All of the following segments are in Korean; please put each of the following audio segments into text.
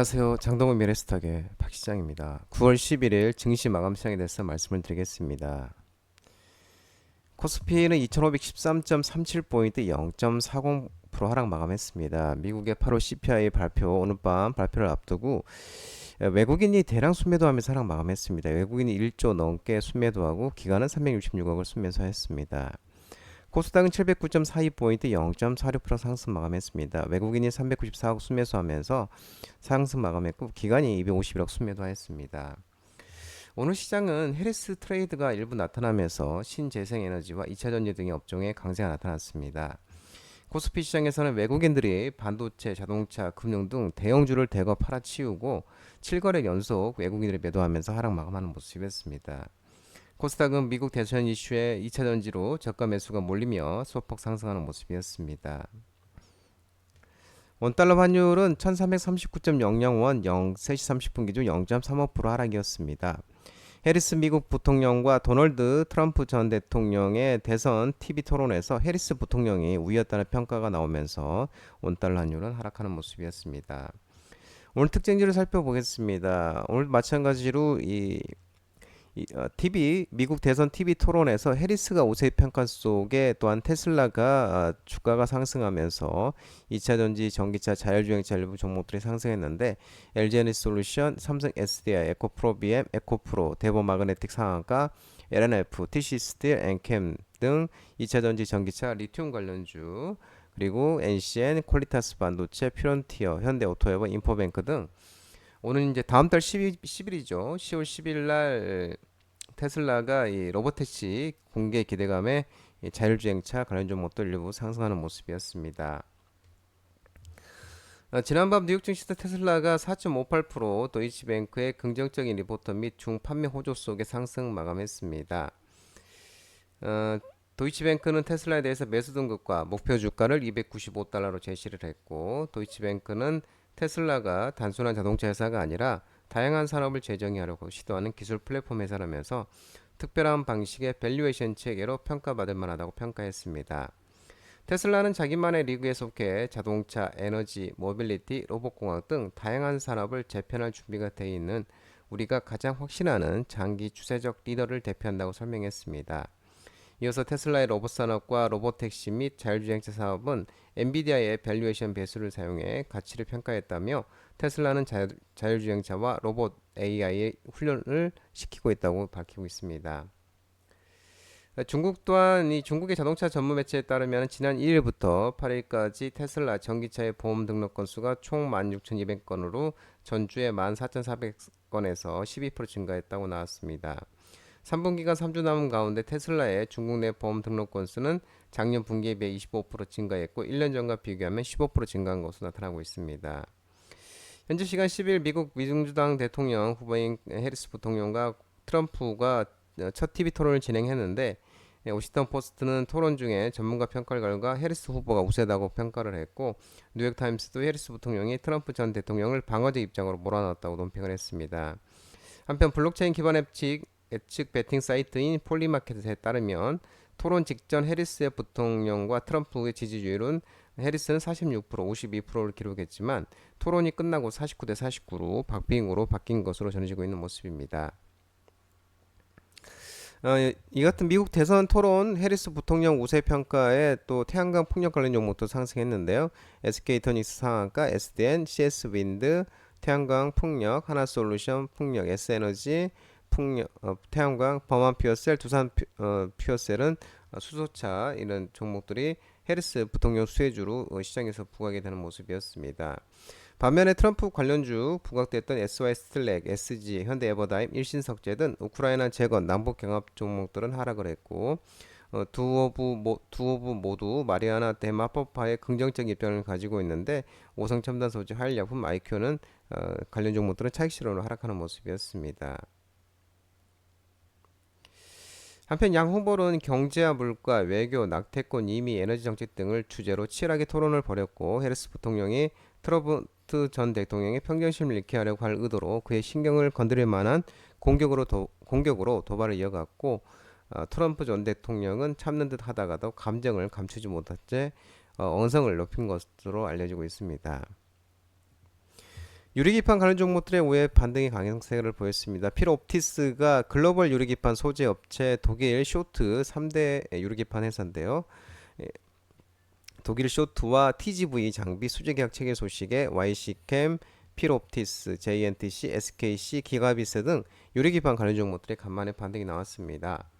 안녕하세요. 장동훈 미래스탁의 박 시장입니다. 9월 11일 증시 마감 시장에 대해서 말씀을 드리겠습니다. 코스피는 2513.37포인트 0.40% 하락 마감했습니다. 미국의 8월 CPI 발표 오늘 밤 발표를 앞두고 외국인이 대량 순매도하면서 하락 마감했습니다. 외국인이 1조 넘게 순매도하고 기간은 366억을 순매수했습니다. 코스닥은 709.42포인트 0.46% 상승 마감했습니다. 외국인이 394억 순매수하면서 상승 마감했고 기간이 251억 순매도하였습니다. 오늘 시장은 해리스 트레이드가 일부 나타나면서 신재생에너지와 2차전지 등의 업종에 강세가 나타났습니다. 코스피 시장에서는 외국인들이 반도체, 자동차, 금융 등 대형주를 대거 팔아치우고 7거래 연속 외국인들이 매도하면서 하락 마감하는 모습이었습니다. 코스닥은 미국 대선 이슈에 2차 전지로 저가 매수가 몰리며 소폭 상승하는 모습이었습니다. 원달러 환율은 1339.00원 0 3시 30분 기준 0.35% 하락이었습니다. 해리스 미국 부통령과 도널드 트럼프 전 대통령의 대선 TV 토론에서 해리스 부통령이 우위였다는 평가가 나오면서 원달러 환율은 하락하는 모습이었습니다. 오늘 특징지를 살펴보겠습니다. 오늘 마찬가지로 이 이, 어, TV 미국 대선 TV 토론에서 해리스가 우세 평가 속에 또한 테슬라가 어, 주가가 상승하면서 2차 전지, 전기차, 자율주행차 일부 종목들이 상승했는데 LG에너지솔루션, 삼성 SDI, 에코프로 BM, 에코프로, 대보 마그네틱 상한가, LNF, TC스틸, 엔캠 등 2차 전지, 전기차, 리튬 관련주 그리고 NCN, 퀄리타스 반도체, 퓨런티어, 현대오토에버, 인포뱅크 등 오늘 이제 다음 달 12, 10일이죠. 10월 10일 날 테슬라가 이 로보택시 공개 기대감에 이 자율주행차 관련 종목들 일부 상승하는 모습이었습니다. 어, 지난밤 뉴욕 증시도 테슬라가 4.58% 도이치뱅크의 긍정적인 리포트 및 중 판매 호조 속에 상승 마감했습니다. 어, 도이치뱅크는 테슬라에 대해서 매수 등급과 목표 주가를 295달러로 제시를 했고 도이치뱅크는 테슬라가 단순한 자동차 회사가 아니라 다양한 산업을 재정의하려고 시도하는 기술 플랫폼 회사라면서 특별한 방식의 밸류에이션 체계로 평가받을 만하다고 평가했습니다. 테슬라는 자기만의 리그에 속해 자동차, 에너지, 모빌리티, 로봇공학 등 다양한 산업을 재편할 준비가 되어 있는 우리가 가장 확신하는 장기 추세적 리더를 대표한다고 설명했습니다. 이어서 테슬라의 로봇 산업과 로봇 택시 및 자율주행차 사업은 엔비디아의 밸류에이션 배수를 사용해 가치를 평가했다며 테슬라는 자율, 자율주행차와 로봇 AI의 훈련을 시키고 있다고 밝히고 있습니다. 중국 또한 이 중국의 자동차 전문 매체에 따르면 지난 1일부터 8일까지 테슬라 전기차의 보험 등록 건수가 총 16,200건으로 전주에 14,400건에서 12% 증가했다고 나왔습니다. 3분기가 3주 남은 가운데 테슬라의 중국 내 보험 등록 건수는 작년 분기에 비해 25% 증가했고 1년 전과 비교하면 15% 증가한 것으로 나타나고 있습니다. 현재 시간 10일 미국 미중주당 대통령 후보인 해리스 부통령과 트럼프가 첫 TV 토론을 진행했는데 오시턴 포스트는 토론 중에 전문가 평가 결과 해리스 후보가 우세다고 평가를 했고 뉴욕 타임스도 해리스 부통령이 트럼프 전 대통령을 방어적 입장으로 몰아넣었다고 논평을 했습니다. 한편 블록체인 기반 앱측 예측 베팅 사이트인 폴리마켓에 따르면 토론 직전 해리스의 부통령과 트럼프의 지지율은 해리스는 46% 52%를 기록했지만 토론이 끝나고 49대 49로 박빙으로 바뀐 것으로 전해지고 있는 모습입니다. 어, 이 같은 미국 대선 토론 해리스 부통령 우세 평가에 또 태양광 풍력 관련 종목도 상승했는데요. SK이터닉스 상한가, SDN, CS 윈드, 태양광 풍력, 하나솔루션 풍력, S에너지, 풍력, 어, 태양광, 범한 퓨어셀, 두산 퓨, 어, 퓨어셀은 어, 수소차 이런 종목들이 해리스 부통령 수혜주로 어, 시장에서 부각이 되는 모습이었습니다. 반면에 트럼프 관련주 부각됐던 SY 스틸렉, SG, 현대 에버다임, 일신석재 등 우크라이나 재건, 남북 경합 종목들은 하락을 했고 어, 두 오브 모, 두 오브 모두 마리아나 대마법파의 긍정적 입장을 가지고 있는데 오성 첨단 소재, 화일약품, 아이큐는 어, 관련 종목들은 차익 실현으로 하락하는 모습이었습니다. 한편 양 후보는 경제와 물가, 외교, 낙태권, 이미 에너지 정책 등을 주제로 치열하게 토론을 벌였고 해리스 부통령이 트러블트 전 대통령의 평정심을 잃게 하려고 할 의도로 그의 신경을 건드릴 만한 공격으로 도, 공격으로 도발을 이어갔고 어, 트럼프 전 대통령은 참는 듯 하다가도 감정을 감추지 못한 채 어, 언성을 높인 것으로 알려지고 있습니다. 유리기판 관련 종목들의 우회 반등의 강세를 보였습니다. 필옵티스가 글로벌 유리기판 소재 업체 독일 쇼트 3대 유리기판 회사인데요. 예, 독일 쇼트와 TGV 장비 수주 계약 체결 소식에 YC캠, 필옵티스, JNTC, SKC, 기가비스 등 유리기판 관련 종목들의 간만에 반등이 나왔습니다.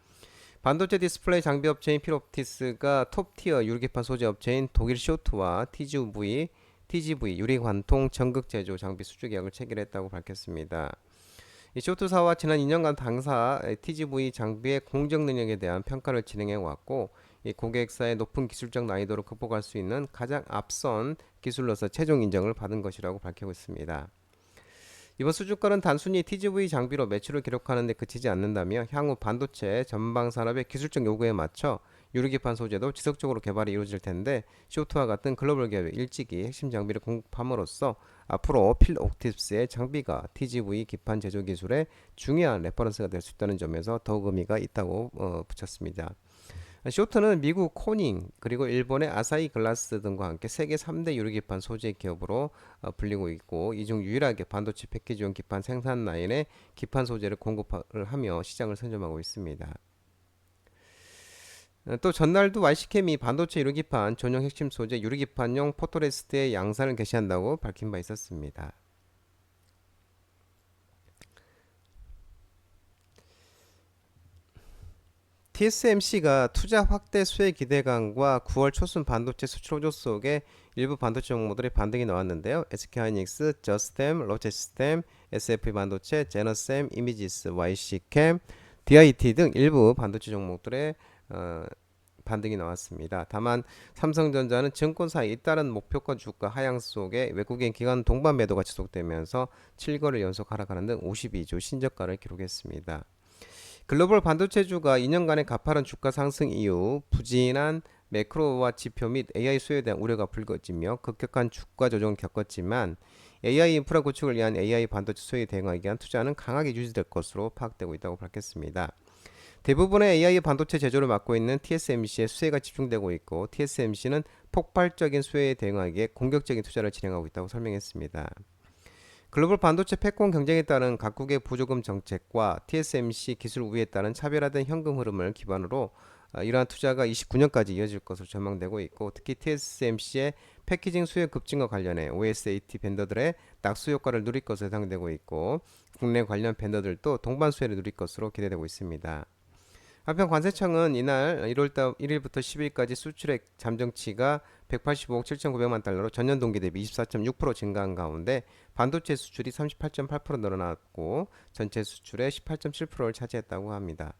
반도체 디스플레이 장비 업체인 필옵티스가 톱티어 유리기판 소재 업체인 독일 쇼트와 TGV, TGV 유리관통 전극 제조 장비 수주 계약을 체결했다고 밝혔습니다. 이 쇼트사와 지난 2년간 당사 TGV 장비의 공정 능력에 대한 평가를 진행해 왔고 이 고객사의 높은 기술적 난이도를 극복할 수 있는 가장 앞선 기술로서 최종 인정을 받은 것이라고 밝히고 있습니다. 이번 수주가는 단순히 TGV 장비로 매출을 기록하는 데 그치지 않는다며 향후 반도체 전방 산업의 기술적 요구에 맞춰 유리기판 소재도 지속적으로 개발이 이루어질 텐데 쇼트와 같은 글로벌 기업이 일찍이 핵심 장비를 공급함으로써 앞으로 필옵티스의 장비가 TGV 기판 제조 기술의 중요한 레퍼런스가 될 수 있다는 점에서 더욱 의미가 있다고 어, 붙였습니다. 쇼트는 미국 코닝 그리고 일본의 아사히 글라스 등과 함께 세계 3대 유리기판 소재 기업으로 어, 불리고 있고 이 중 유일하게 반도체 패키지용 기판 생산 라인에 기판 소재를 공급을 하며 시장을 선점하고 있습니다. 어, 또 전날도 YC캠이 반도체 유리기판 전용 핵심 소재 유리기판용 포토레스트의 양산을 개시한다고 밝힌 바 있었습니다. TSMC가 투자 확대 수혜 기대감과 9월 초순 반도체 수출 호조 속에 일부 반도체 종목들의 반등이 나왔는데요. SK하이닉스, 저스템, 로체스템, SF 반도체, 제너셈, 이미지스, YC캠, DIT 등 일부 반도체 종목들의 어, 반등이 나왔습니다. 다만 삼성전자는 증권사의 잇따른 목표가 주가 하향 속에 외국인 기관 동반 매도가 지속되면서 7거를 연속 하락하는 등 52조 신저가를 기록했습니다. 글로벌 반도체주가 2년간의 가파른 주가 상승 이후 부진한 매크로와 지표 및 AI 수요에 대한 우려가 불거지며 급격한 주가 조정을 겪었지만 AI 인프라 구축을 위한 AI 반도체 수요에 대응하기 위한 투자는 강하게 유지될 것으로 파악되고 있다고 밝혔습니다. 대부분의 AI 반도체 제조를 맡고 있는 TSMC의 수혜가 집중되고 있고 TSMC는 폭발적인 수혜에 대응하기에 공격적인 투자를 진행하고 있다고 설명했습니다. 글로벌 반도체 패권 경쟁에 따른 각국의 보조금 정책과 TSMC 기술 우위에 따른 차별화된 현금 흐름을 기반으로 어, 이러한 투자가 29년까지 이어질 것으로 전망되고 있고 특히 TSMC의 패키징 수요 급증과 관련해 OSAT 벤더들의 낙수 효과를 누릴 것으로 예상되고 있고 국내 관련 벤더들도 동반 수혜를 누릴 것으로 기대되고 있습니다. 한편 관세청은 이날 1월달 1일부터 10일까지 수출액 잠정치가 185억 7,900만 달러로 전년 동기 대비 24.6% 증가한 가운데 반도체 수출이 38.8% 늘어났고 전체 수출의 18.7%를 차지했다고 합니다.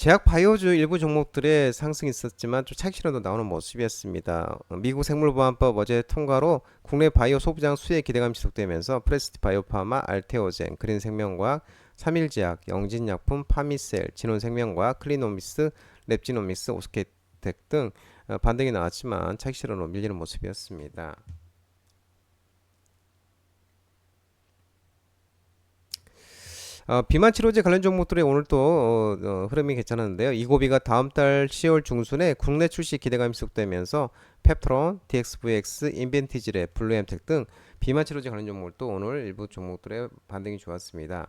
제약 바이오주 일부 종목들의 상승이 있었지만 좀 차익 실현도 나오는 모습이었습니다. 어, 미국 생물보안법 어제 통과로 국내 바이오 소비장 수혜 기대감이 지속되면서 프레스티 바이오파마, 알테오젠, 그린생명과학, 삼일제약, 영진약품, 파미셀, 진원생명과학, 클리노미스, 랩지노미스, 오스케텍 등 어, 반등이 나왔지만 차익 실현으로 밀리는 모습이었습니다. 어, 비만 치료제 관련 종목들이 오늘 또 어, 어, 흐름이 괜찮았는데요. 이고비가 다음 달 10월 중순에 국내 출시 기대감이 지속되면서 펩트론, DXVX, 인벤티지랩, 블루엠텍 등 비만 치료제 관련 종목도 오늘 일부 종목들의 반등이 좋았습니다.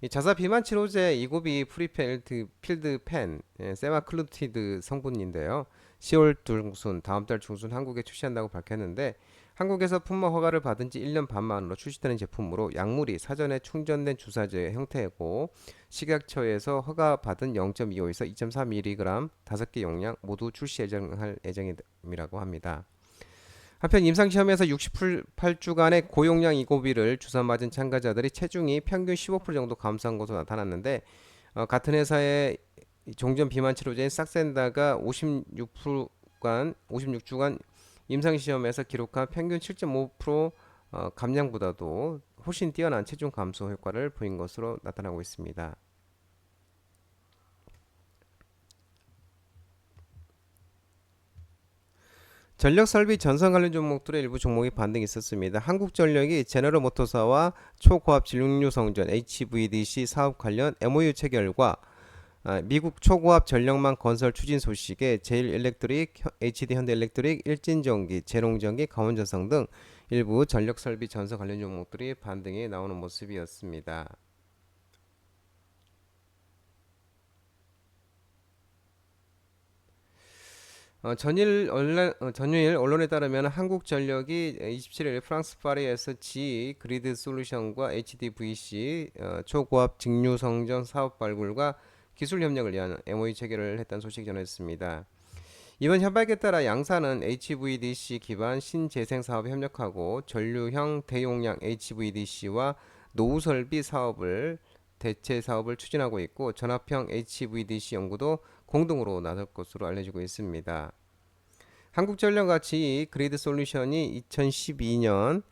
이 자사 비만 치료제 이고비 프리필드 필드 펜 예, 세마클루티드 성분인데요. 10월 중순 다음 달 중순 한국에 출시한다고 밝혔는데 한국에서 품목 허가를 받은 지 1년 반 만으로 출시되는 제품으로 약물이 사전에 충전된 주사제 형태고 식약처에서 허가받은 0.25에서 2.3mg 5개 용량 모두 출시 예정할 예정이라고 합니다. 한편 임상시험에서 68주간의 고용량 이고비를 주사 맞은 참가자들이 체중이 평균 15% 정도 감소한 것으로 나타났는데 어, 같은 회사의 종전 비만 치료제인 싹센다가 56%간 56주간 임상시험에서 기록한 평균 7.5% 어, 감량보다도 훨씬 뛰어난 체중 감소 효과를 보인 것으로 나타나고 있습니다. 전력 설비 전선 관련 종목들의 일부 종목이 반등이 있었습니다. 한국전력이 제너럴 모터사와 초고압 진동류 성전 HVDC 사업 관련 MOU 체결과 아, 미국 초고압 전력망 건설 추진 소식에 제일 일렉트릭, 혀- HD 현대 일렉트릭, 일진전기, 제롱전기, 강원전성 등 일부 전력 설비 전선 관련 종목들이 반등이 나오는 모습이었습니다. 어, 전일 언론, 어, 전일 언론에 따르면 한국전력이 27일 프랑스 파리에서 G 그리드 솔루션과 HDVC 어, 초고압 직류 성전 사업 발굴과 기술 협력을 위한 MOU 체결을 했다는 소식 전했습니다. 이번 협약에 따라 양사는 HVDC 기반 신재생 사업에 협력하고 전류형 대용량 HVDC와 노후 설비 사업을 대체 사업을 추진하고 있고 전압형 HVDC 연구도 공동으로 나설 것으로 알려지고 있습니다. 한국전력 같이 그리드 솔루션이 2012년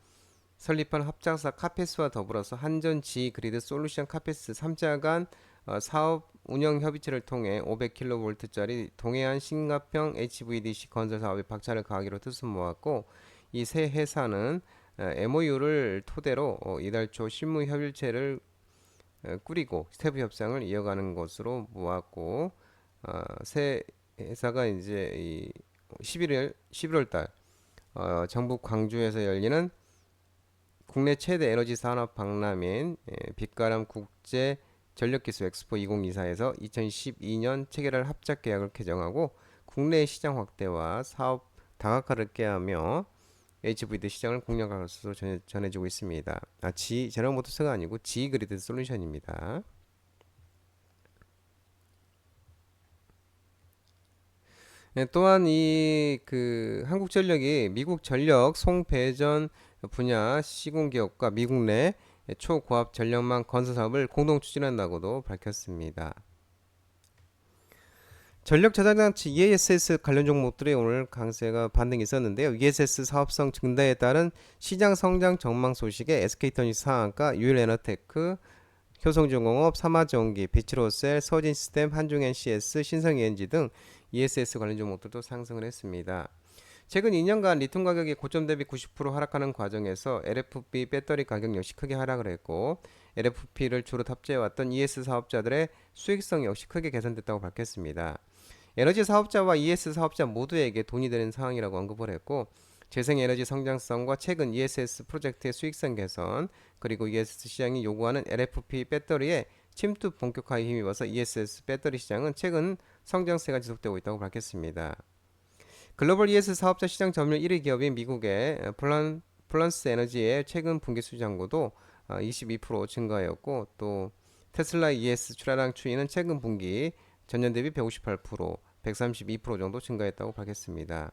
설립한 합작사 카페스와 더불어서 한전 G 그리드 솔루션 카페스 3자 간 어, 사업 운영 협의체를 통해 500kV짜리 동해안 신갑형 HVDC 건설 사업에 박차를 가하기로 뜻을 모았고 이 세 회사는 MOU를 토대로 어, 이달 초 실무 협의체를 어, 꾸리고 스태프 협상을 이어가는 것으로 모았고 어, 새 회사가 이제 이 11일 11월 달 어, 전북 광주에서 열리는 국내 최대 에너지 산업 박람회인 예, 빛가람 국제 전력기술 엑스포 2024에서 2012년 체결할 합작 계약을 개정하고 국내 시장 확대와 사업 다각화를 꾀하며 HVD 시장을 공략할 것으로 전해, 전해지고 있습니다. 아, G 제너모터스가 아니고 G 그리드 솔루션입니다. 네, 또한 이 그 한국전력이 미국 전력 송배전 분야 시공 기업과 미국 내 초고압 전력망 건설 사업을 공동 추진한다고도 밝혔습니다. 전력 저장 장치 ESS 관련 종목들이 오늘 강세가 반등이 있었는데요. ESS 사업성 증대에 따른 시장 성장 전망 소식에 SK터니 상한가, 유일에너테크, 효성중공업, 삼화전기, 비치로셀, 서진시스템, 한중NCS, 신성ENG 등 ESS 관련 종목들도 상승을 했습니다. 최근 2년간 리튬 가격이 고점 대비 90% 하락하는 과정에서 LFP 배터리 가격 역시 크게 하락을 했고 LFP를 주로 탑재해왔던 ES 사업자들의 수익성 역시 크게 개선됐다고 밝혔습니다. 에너지 사업자와 ES 사업자 모두에게 돈이 되는 상황이라고 언급을 했고 재생에너지 성장성과 최근 ESS 프로젝트의 수익성 개선 그리고 ESS 시장이 요구하는 LFP 배터리의 침투 본격화에 힘입어서 ESS 배터리 시장은 최근 성장세가 지속되고 있다고 밝혔습니다. 글로벌 ES 사업자 시장 점유율 1위 기업인 미국의 플란, 플란스 에너지의 최근 분기 수장고도 22% 증가하였고 또 테슬라 ES 출하량 추이는 최근 분기 전년 대비 158%, 132% 정도 증가했다고 밝혔습니다.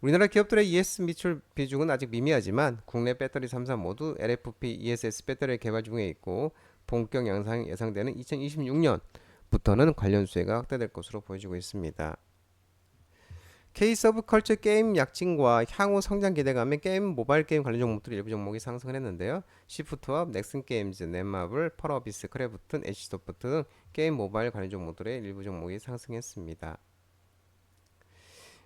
우리나라 기업들의 ES 미출 비중은 아직 미미하지만 국내 배터리 3사 모두 LFP ESS 배터리 개발 중에 있고 본격 양상이 예상되는 2026년부터는 관련 수혜가 확대될 것으로 보여지고 있습니다. K 서브컬처 게임 약진과 향후 성장 기대감에 게임 모바일 게임 관련 종목들 일부 종목이 상승을 했는데요. 시프트업, 넥슨 게임즈, 넷마블, 펄어비스, 크래프튼, 애쉬소프트 등 게임 모바일 관련 종목들의 일부 종목이 상승했습니다.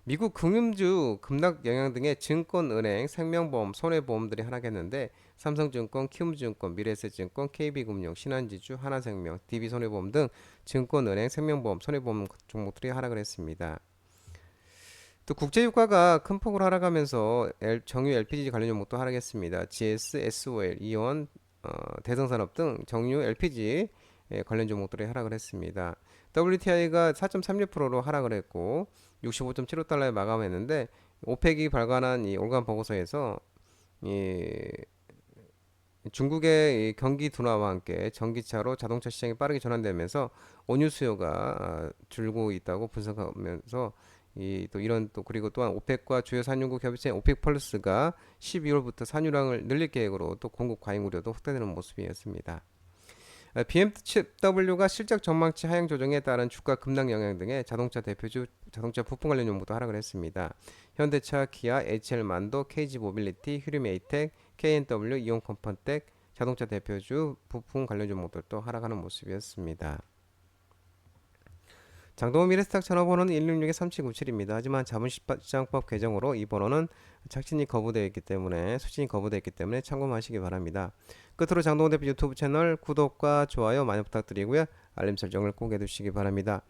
미국 금융주 급락 영향 등의 증권, 은행, 생명보험, 손해보험들이 하락했는데 삼성증권, 키움증권, 미래에셋증권, KB금융, 신한지주, 하나생명, DB손해보험 등 증권, 은행, 생명보험, 손해보험 종목들이 하락을 했습니다. 또 국제 유가가 큰 폭으로 하락하면서 L, 정유 LPG 관련 종목도 하락했습니다. GS, SOL, 이온, 어, 대성산업 등 정유 LPG 예, 관련 종목들이 하락을 했습니다. WTI가 4.36%로 하락을 했고 65.75달러에 마감했는데 오펙이 발간한 이 올간 보고서에서 이 중국의 이 경기 둔화와 함께 전기차로 자동차 시장이 빠르게 전환되면서 원유 수요가 아, 줄고 있다고 분석하면서 이 또 이런 또 그리고 또한 오펙과 주요 산유국 협의체 오펙 플러스가 12월부터 산유량을 늘릴 계획으로 또 공급 과잉 우려도 확대되는 모습이었습니다. BMW가 실적 전망치 하향 조정에 따른 주가 급락 영향 등의 자동차 대표주 자동차 부품 관련 종목도 하락을 했습니다. 현대차, 기아, HL 만도, KG 모빌리티, 휴리메이텍, KNW, 이온 컴펀텍 자동차 대표주 부품 관련 종목들도 하락하는 모습이었습니다. 장동호 미래스탁 전화번호는 166-3797입니다. 하지만 자본시장법 개정으로 이 번호는 착신이 거부되어 있기 때문에 수신이 거부되어 있기 때문에 참고하시기 바랍니다. 끝으로 장동호 대표 유튜브 채널 구독과 좋아요 많이 부탁드리고요. 알림 설정을 꼭 해두시기 바랍니다.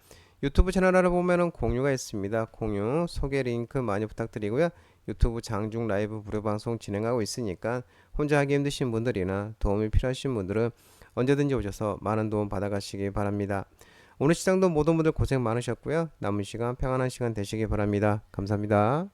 유튜브 채널 알아보면은 공유가 있습니다. 공유 소개 링크 많이 부탁드리고요. 유튜브 장중 라이브 무료 방송 진행하고 있으니까 혼자 하기 힘드신 분들이나 도움이 필요하신 분들은 언제든지 오셔서 많은 도움 받아가시기 바랍니다. 오늘 시장도 모든 분들 고생 많으셨고요. 남은 시간 평안한 시간 되시기 바랍니다. 감사합니다.